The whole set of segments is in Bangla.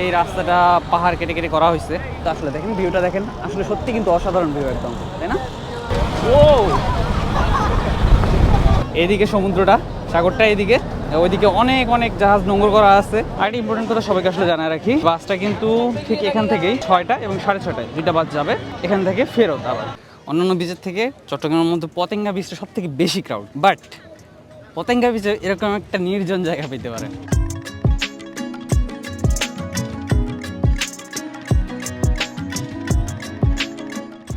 এই রাস্তাটা পাহাড় কেটে কেটে করা হয়েছে। তো আসলে দেখেন ভিউটা দেখেন, আসলে সত্যি কিন্তু অসাধারণ ভিউ একদম, তাই না? ও এদিকে সমুদ্রটা, সাগরটা এদিকে, ওইদিকে অনেক অনেক জাহাজ নোংর করা আছে। আর ইম্পর্টেন্ট কথা সবাইকে আসলে জানায় রাখি, বাসটা কিন্তু ঠিক এখান থেকেই ছয়টা এবং সাড়ে ছয়টায় দুইটা বাস যাবে, এখান থেকে ফেরত আবার। অন্যান্য বিচের থেকে চট্টগ্রামের মধ্যে পতেঙ্গা বিচটা সব থেকে বেশি ক্রাউড বাট পতেঙ্গা বিচে এরকম একটা নির্জন জায়গা পেতে পারেন।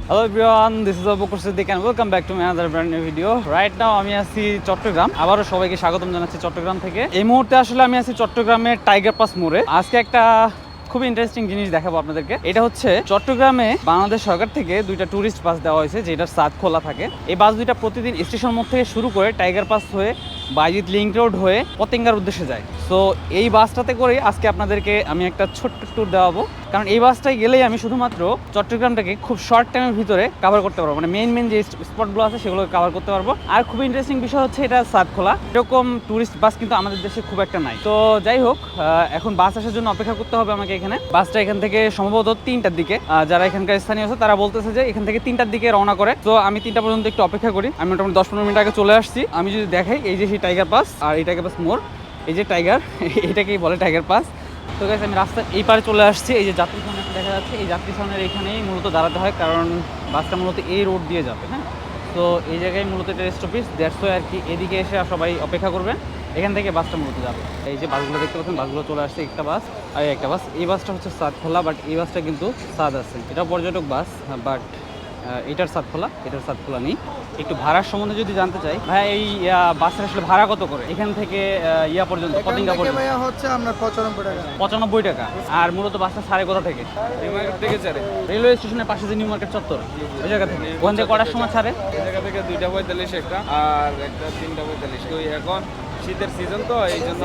Hello everyone this is অবকুর Siddique and welcome back to my other brand new video right now আমি আছি চট্টগ্রাম। আবারও সবাইকে স্বাগতম জানাচ্ছি চট্টগ্রাম থেকে। এই মুহূর্তে আসলে আমি আছি চট্টগ্রামের টাইগার পাস মোড়ে। আজকে একটা খুব ইন্টারেস্টিং জিনিস দেখাবো আপনাদেরকে। এটা হচ্ছে চট্টগ্রামে বাংলাদেশ সরকার থেকে দুইটা ট্যুরিস্ট বাস দেওয়া হয়েছে, যেটার সাদ খোলা থাকে। এই বাস দুইটা প্রতিদিন স্টেশন মোড় থেকে শুরু করে টাইগার পাস হয়ে বাইজিৎ লিঙ্ক রোড হয়ে পতেঙ্গার উদ্দেশ্যে যায়। সো এই বাসটাতে করে আজকে আপনাদেরকে আমি একটা ছোট্ট ট্যুর দেওয়াবো। কারণ এই বাসটায় গেলেই আমি শুধুমাত্র চট্টগ্রামটাকে খুব শর্ট টাইমের ভিতরে কভার করতে পারব। মানে মেন মেন যে স্পটগুলো আছে সেগুলো কভার করতে পারব। আর খুব ইন্টারেস্টিং বিষয় হচ্ছে এটা সাদ খোলা এরকম ট্যুরিস্ট বাস কিন্তু আমাদের দেশে খুব একটা নাই। তো যাই হোক এখন বাস আসার জন্য অপেক্ষা করতে হবে আমাকে এখানে। বাসটা এখান থেকে সম্ভবত তিনটার দিকে। যারা এখানকার স্থানীয় আছে, তারা বলতেছে যে এখান থেকে তিনটার দিকে রওনা করে। তো আমি তিনটা পর্যন্ত একটু অপেক্ষা করি। আমি মোটামুটি দশ পনেরো মিনিট আগে চলে আসছি। আমি যদি দেখাই, এই যে সেই টাইগার পাস আর এই টাইগার পাস মোড়। এই যে টাইগার, এটাকেই বলে টাইগার পাস। তো গাইস আমি রাস্তার এই পারে চলে আসছি। এই যে যাত্রী সামনে দেখা যাচ্ছে। এই যাত্রী সামনের এখানেই মূলত দাঁড়াতে হয়, কারণ বাসটা মূলত এই রোড দিয়ে যাবে হ্যাঁ? তো এই জায়গায় মূলত এটা রেস্ট অফিস দেড়শ আর কি এদিকে এসে সবাই অপেক্ষা করবেন এখান থেকে বাসটা মূলত যাবে। এই যে বাসগুলো দেখতে পাচ্ছেন, বাসগুলো চলে আসছে একটা বাস, আর একটা বাস। এই বাসটা হচ্ছে সাদ খোলা বাট এই বাসটা কিন্তু সাদ আছে। এটা পর্যটক বাস বাট এটার সাদ খোলা এটার সাদ খোলা নেই। একটু ভাড়ার সম্বন্ধে যদি জানতে চাই ভাই এই বাসের আসলে ভাড়া কত করে? এখান থেকে ইয়া পর্যন্ত পতেঙ্গা পর্যন্ত। ভাইয়া হচ্ছে আপনার পঁচানব্বই টাকা। পঁচানব্বই টাকা। আর মূলত বাসটা সাড়ে কোথা থেকে? থেকে ছাড়ে। রেলওয়ে স্টেশনের পাশে যে নিউ মার্কেট চত্বর ওই জায়গা থেকে। ওখান থেকে কটার সময় ছাড়ে? এই জায়গা থেকে দুইটা পঁয়তাল্লিশ একটা আর একটা তিনটা পঁয়তাল্লিশ। তো এখন শীতের সিজন তো এই জন্য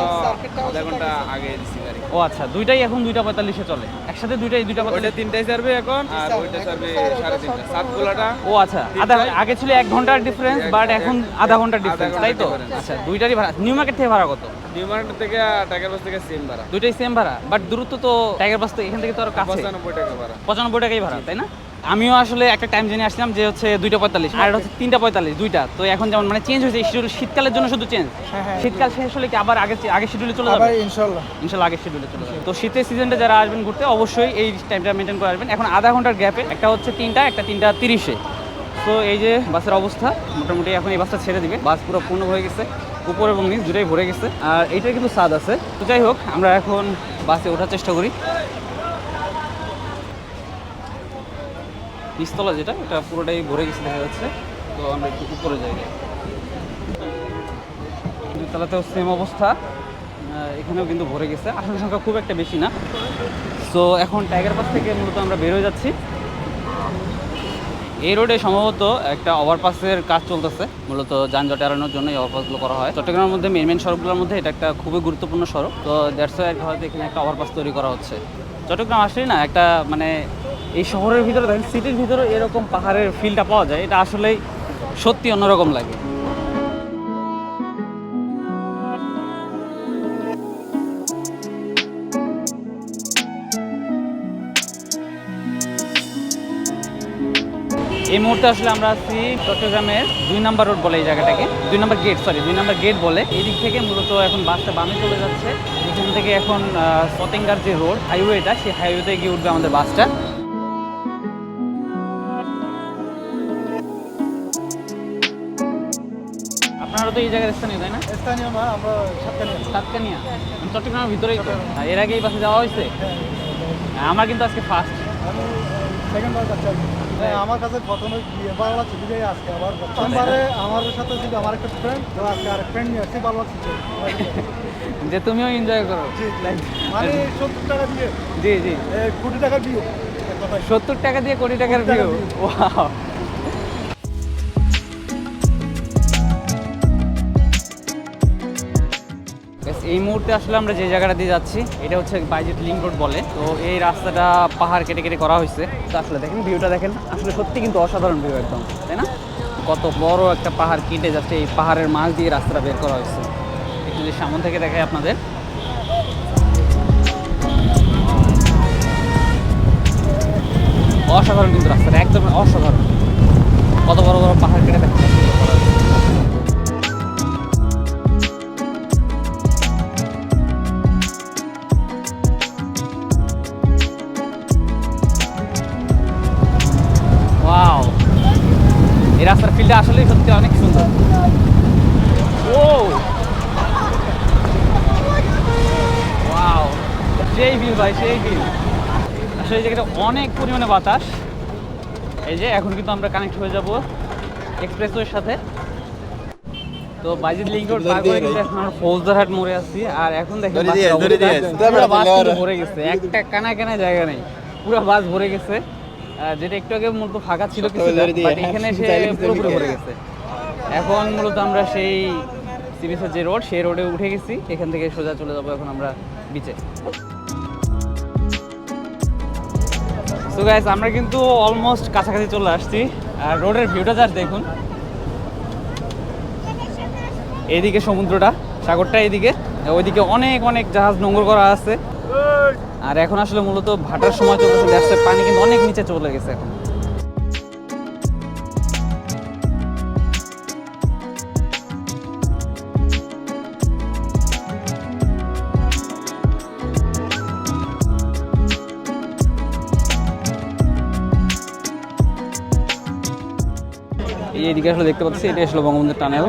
আধা ঘণ্টা আগে দিচ্ছি গাড়ি। ও আচ্ছা দুইটাই এখন দুইটা পঁয়তাল্লিশে চলে। একসাথে দুইটাই দুইটা ওইটা পঁয়তাল্লিশ তিনটাই সার্ভে এখন আর ওইটা সার্ভে সাড়ে তিনটা। সাত গোলাটা। ও আচ্ছা আধা আগে ছিল এক ঘণ্টার ডিফারেন্স বাট এখন আধা ঘণ্টার ডিফারেন্স তাই তো? আচ্ছা দুইটারই ভাড়া। নিউ মার্কেট থেকে ভাড়া কত? নিউ মার্কেট থেকে টাকার বাস থেকে সেম ভাড়া। দুইটাই সেম ভাড়া বাট দূরত্ব তো টাইগার বাস তো এখান থেকে তো আরও কাছে। পঁচানব্বই টাকা ভাড়া। পঁচানব্বই টাকাই ভাড়া তাই না? আমিও আসলে একটা টাইম জেনে আসলাম যে হচ্ছে দুইটা পঁয়তাল্লিশ আর হচ্ছে তিনটা পঁয়তাল্লিশ দুইটা। তো এখন যেমন মানে চেঞ্জ হয়েছে শিডিউল শীতকালের জন্য শুধু চেঞ্জ হ্যাঁ, হ্যাঁ। শীতকাল শেষ হলে কি আবার আগে আগে শিডিউলে চলে যাবে? ইনশাল্লাহ ইনশাল্লাহ আগের শিডিউলে চলে যাবে। তো শীতের সিজনটা যারা আসবেন ঘুরতে অবশ্যই এই টাইমটা মেনটেন করে আসবেন এখন আধা ঘণ্টার গ্যাপে একটা হচ্ছে তিনটা একটা তিনটা তিরিশে। তো এই যে বাসের অবস্থা মোটামুটি এখন এই বাসটা ছেড়ে দিবে। বাস পুরো পূর্ণ হয়ে গেছে উপর এবং নিচ দুটাই ভরে গেছে। আর এইটার কিন্তু স্বাদ আছে। তো যাই হোক আমরা এখন বাসে ওঠার চেষ্টা করি। নিচতলা যেটা, এটা পুরোটাই ভরে গেছে, দেখা যাচ্ছে। তো আমরা একটু উপরে যাই। দুতলাতেও সেম অবস্থা। এখানেও কিন্তু ভরে গেছে। আসন সংখ্যা খুব একটা বেশি না। সো এখন টাইগার পাস থেকে মূলত আমরা বেরোয় যাচ্ছি। এই রোডে সম্ভবত একটা ওভারপাসের কাজ চলতেছে। মূলত যানজট এড়ানোর জন্য এই ওভারপাসগুলো করা হয়। চট্টগ্রামের মধ্যে মেন মেন সড়কগুলোর মধ্যে এটা একটা খুবই গুরুত্বপূর্ণ সড়ক। তো দ্যাটস এক হয়তো এখানে একটা ওভারপাস তৈরি করা হচ্ছে। চট্টগ্রাম আসলেই না, একটা মানে এই শহরের ভিতরে দেখেন সিটির ভিতরে এরকম পাহাড়ের ফিলটা পাওয়া যায়। এটা আসলেই সত্যি অন্যরকম লাগে। এই মুহূর্তে আসলে আমরা আছি চট্টগ্রামের দুই নাম্বার রোড বলে এই জায়গাটাকে। দুই নাম্বার গেট সরি দুই নাম্বার গেট বলে। এই দিক থেকে মূলত এখন বাসটা বামে চলে যাচ্ছে। এখান থেকে এখন আহ, পতেঙ্গার যে রোড হাইওয়েটা সেই হাইওয়েতে গিয়ে উঠবে আমাদের বাসটা এই জায়গার স্থানীয় তাই না? স্থানীয় না আমরা সাতকানিয়া। সাতকানিয়া। চট্টগ্রামের ভিতরেই তো। এর আগে এই বাসে যাওয়া হয়েছে? আমার কিন্তু আজকে ফার্স্ট সেকেন্ড বার যাচ্ছি হ্যাঁ, আমার কাছে প্রথমে আজকে আবার সোমবারে আমার সাথে ছিল আমার একটা ফ্রেন্ড তো আজকে আরেক ফ্রেন্ড নিয়ে আসছি ভালো লাগছে যে তুমিও এনজয় করো। মানে সত্তর টাকা দিয়ে। জি জি। কোটি টাকার বিয়ে সত্তর টাকা দিয়ে কোটি টাকার কোটি টাকার ভিউ ওয়াও এই মুহূর্তে আসলে আমরা যে জায়গাটা দিয়ে যাচ্ছি, এটা হচ্ছে বাইজেট লিঙ্ক রোড বলে। তো এই রাস্তাটা পাহাড় কেটে কেটে করা হয়েছে। তো আসলে দেখেন, ভিউটা দেখেন, আসলে সত্যি কিন্তু অসাধারণ ভিউ একদম, তাই না? কত বড় একটা পাহাড় কেটে যাচ্ছে, এই পাহাড়ের মাছ দিয়ে রাস্তাটা বের করা হয়েছে। একটু যদি সামন থেকে দেখাই আপনাদের। অসাধারণ কিন্তু রাস্তাটা, একদম অসাধারণ। কত বড় বড় পাহাড় কেটে দেখা এই রাস্তার ফিল্ডটা আসলেই সত্যি অনেক সুন্দর। ও সেই ভিউ ভাই সেই ভিউ আসলে এই জায়গাটা অনেক পরিমাণে বাতাস। এই যে এখন কিন্তু আমরা কানেক্ট হয়ে যাব এক্সপ্রেসওয়ের সাথে। তো বাইজিদ লিঙ্ক রোড পার করে কিন্তু এখন আমরা ফৌজদারহাট মোড়ে আছি। আর এখন দেখেন বাস ভরে গেছে। একটা কানা কানা জায়গা নেই। পুরো বাস ভরে গেছে। যেটা একটু আগে মূলত ফাঁকা ছিল এখানে এসে পুরোপুরি ভরে গেছে। এখন মূলত আমরা সেই সিবিসের যে রোড সেই রোডে উঠে গেছি। এখান থেকে সোজা চলে যাব এখন আমরা বিচে গাইস আমরা কিন্তু অলমোস্ট কাছাকাছি চলে আসছি। আর রোডের ভিউটা যার দেখুন। এইদিকে সমুদ্রটা সাগরটা এইদিকে ওইদিকে অনেক অনেক জাহাজ নোংর করা আছে। আর এখন আসলে মূলত ভাটার সময় চলতেছে দ্যাটস পানি কিন্তু অনেক নিচে চলে গেছে এখন। এই এদিকে আসলে দেখতে পাচ্ছি, এটা আসলে বঙ্গবন্ধু টানেল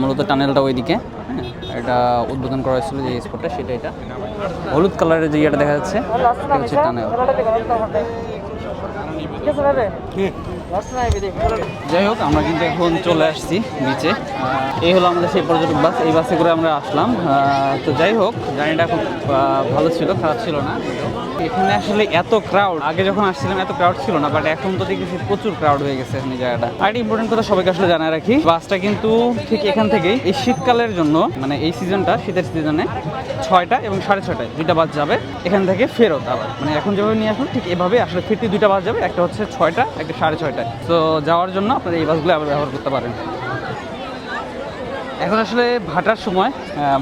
মূলত টানেলটা ওইদিকে। হ্যাঁ এটা উদ্বোধন করা হয়েছিল যে স্পটটা, সেটা এটা। হলুদ কালারের যে ইয়েটা দেখা যাচ্ছে যাই হোক, আমরা কিন্তু এখন চলে আসছি বিচে এই হলো আমাদের সেই পর্যটক বাস, এই বাসে করে আমরা আসলাম। তো যাই হোক, জার্নিটা খুব ভালো ছিল, খারাপ ছিল না। এখানে আসলে এত ক্রাউড আগে যখন আসছিলাম এত ক্রাউড ছিল না বাট এখন তো দেখতেছি প্রচুর ক্রাউড হয়ে গেছে এখন জায়গাটা। আর ইম্পর্টেন্ট কথা সবাইকে আসলে জানায় রাখি বাসটা কিন্তু ঠিক এখান থেকেই, এই শীতকালের জন্য মানে এই সিজনটা শীতের সিজনে ছয়টা এবং সাড়ে ছয়টায় দুইটা বাস যাবে, এখান থেকে ফেরত আবার। মানে এখন যেভাবে নিয়ে আসুন ঠিক এভাবে আসলে ফিরতে দুইটা বাস যাবে, একটা হচ্ছে ছয়টা, একটা সাড়ে ছয়টায়। তো যাওয়ার জন্য আপনারা এই বাসগুলো আবার ব্যবহার করতে পারেন। এখন আসলে ভাটার সময়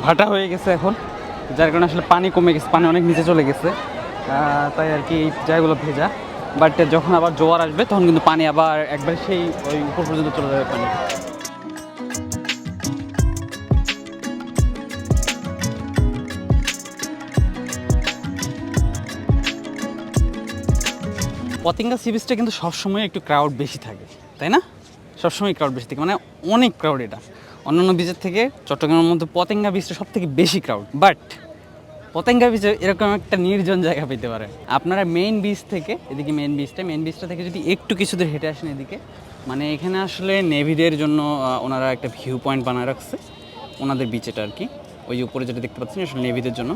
ভাটা হয়ে গেছে এখন, যার কারণে আসলে পানি কমে গেছে, পানি অনেক নিচে চলে গেছে। তাই আর কি এই জায়গাগুলো ভেজা। বাট যখন আবার জোয়ার আসবে, তখন কিন্তু পানি আবার একবার সেই ওই উপর পর্যন্ত চলে যাবে পানি। পতিঙ্গা সি বিচটা কিন্তু সবসময় একটু ক্রাউড বেশি থাকে, তাই না? সবসময় ক্রাউড বেশি থাকে মানে অনেক ক্রাউড এটা। অন্যান্য বিচের থেকে চট্টগ্রামের মধ্যে পতেঙ্গা বিচটা সব থেকে বেশি ক্রাউড বাট পতেঙ্গা বিচে এরকম একটা নির্জন জায়গা পেতে পারেন। আপনারা মেইন বিচ থেকে, এদিকে মেইন বিচটা মেইন বিচটা থেকে যদি একটু কিছু দূর হেঁটে আসেন এদিকে মানে এখানে আসলে নেভিদের জন্য ওনারা একটা ভিউ পয়েন্ট বানায় রাখছে, ওনাদের বিচেটা আর কি ওই উপরে যেটা দেখতে পাচ্ছেন, আসলে নেভিদের জন্য।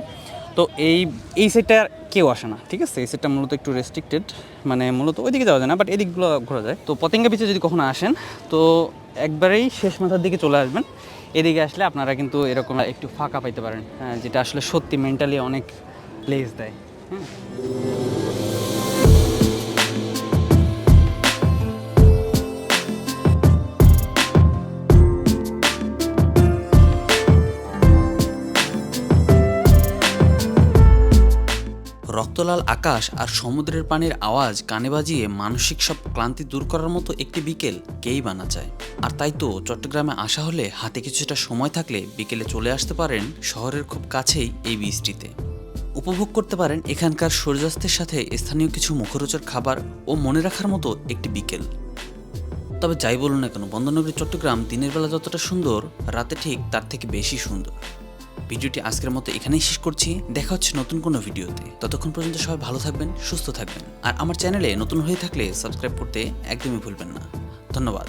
তো এই এই সাইডটা কেউ আসে না, ঠিক আছে? এই সাইডটা মূলত একটু রেস্ট্রিক্টেড মানে মূলত ওইদিকে যাওয়া যায় না বাট এদিকগুলো ঘোরা যায়। তো পতেঙ্গা বিচে যদি কখনো আসেন, তো একবারেই শেষ মাথার দিকে চলে আসবেন। এদিকে আসলে আপনারা কিন্তু এরকম একটু ফাঁকা পাইতে পারেন হ্যাঁ, যেটা আসলে সত্যি মেন্টালি অনেক প্লেস দেয় হ্যাঁ রক্তলাল আকাশ আর সমুদ্রের পানির আওয়াজ কানে বাজিয়ে মানসিক সব ক্লান্তি দূর করার মতো একটি বিকেল কেই বানা যায় আর তাই তো চট্টগ্রামে আসা হলে হাতে কিছুটা সময় থাকলে বিকেলে চলে আসতে পারেন শহরের খুব কাছেই এই বীজটিতে। উপভোগ করতে পারেন এখানকার সূর্যাস্তের সাথে স্থানীয় কিছু মুখরোচক খাবার ও মনে রাখার মতো একটি বিকেল। তবে যাই বলুন না কেন বন্দনগরী চট্টগ্রাম দিনের বেলা যতটা সুন্দর, রাতে ঠিক তার থেকে বেশি সুন্দর। ভিডিওটি আজকের মতো এখানেই শেষ করছি। দেখা হচ্ছে নতুন কোনো ভিডিওতে। ততক্ষণ পর্যন্ত সবাই ভালো থাকবেন, সুস্থ থাকবেন। আর আমার চ্যানেলে নতুন হয়ে থাকলে সাবস্ক্রাইব করতে একদমই ভুলবেন না। ধন্যবাদ।